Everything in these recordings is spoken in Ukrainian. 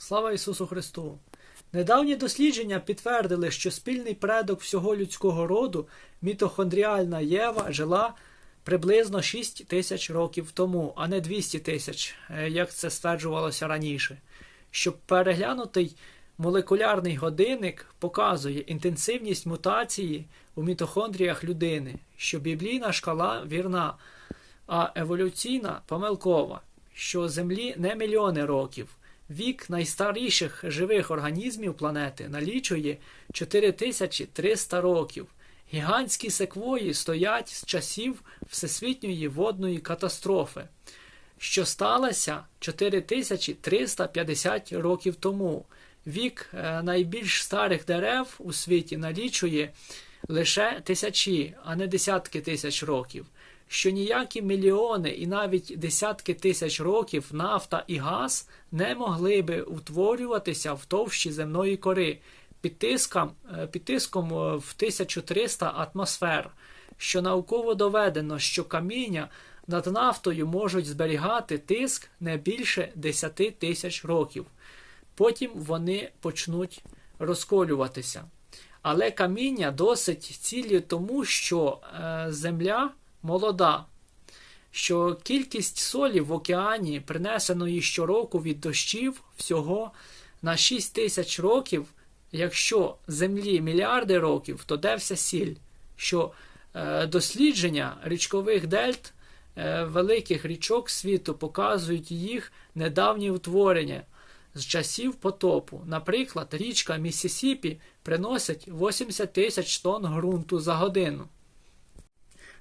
Слава Ісусу Христу! Недавні дослідження підтвердили, що спільний предок всього людського роду, мітохондріальна Єва, жила приблизно 6 тисяч років тому, а не 200 тисяч, е, як це стверджувалося раніше. Щоб переглянутий молекулярний годинник показує інтенсивність мутації у мітохондріях людини, що біблійна шкала вірна, а еволюційна помилкова, що Землі не мільйони років. Вік найстаріших живих організмів планети налічує 4300 років. Гігантські секвої стоять з часів Всесвітньої водної катастрофи, що сталося 4350 років тому. Вік е, найбільш старих дерев у світі налічує лише тисячі, а не десятки тисяч років. Що ніякі мільйони і навіть десятки тисяч років нафта і газ не могли би утворюватися в товщі земної кори під тиском, е, під тиском е, в 1300 атмосфер, що науково доведено, що каміння над нафтою можуть зберігати тиск не більше 10 тисяч років. Потім вони почнуть розколюватися. Але каміння досить цілі тому, що е, земля молода, що кількість солі в океані, принесеної щороку від дощів, всього на 6 тисяч років. Якщо землі мільярди років, то де вся сіль? Що е, дослідження річкових дельт е, великих річок світу показують їх недавні утворення з часів потопу. Наприклад, річка Міссісіпі приносить 80 тисяч тонн ґрунту за годину.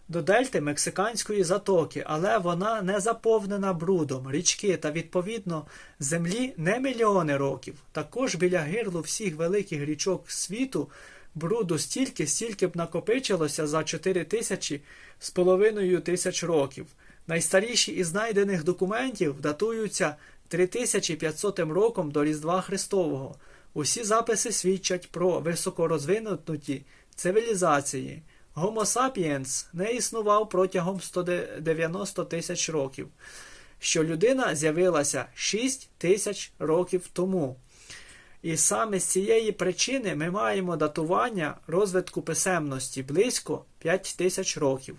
До дельти Мексиканської затоки, але вона не заповнена брудом, річки та, відповідно, землі не мільйони років. Також біля гирлу всіх великих річок світу бруду стільки, стільки б накопичилося за 4 тисячі з половиною тисяч років. Найстаріші із знайдених документів датуються 3500 роком до Різдва Христового. Усі записи свідчать про високорозвинуті цивілізації. Homo sapiens не існував протягом 190 тисяч років, що людина з'явилася 6 тисяч років тому. І саме з цієї причини ми маємо датування розвитку писемності близько 5 тисяч років.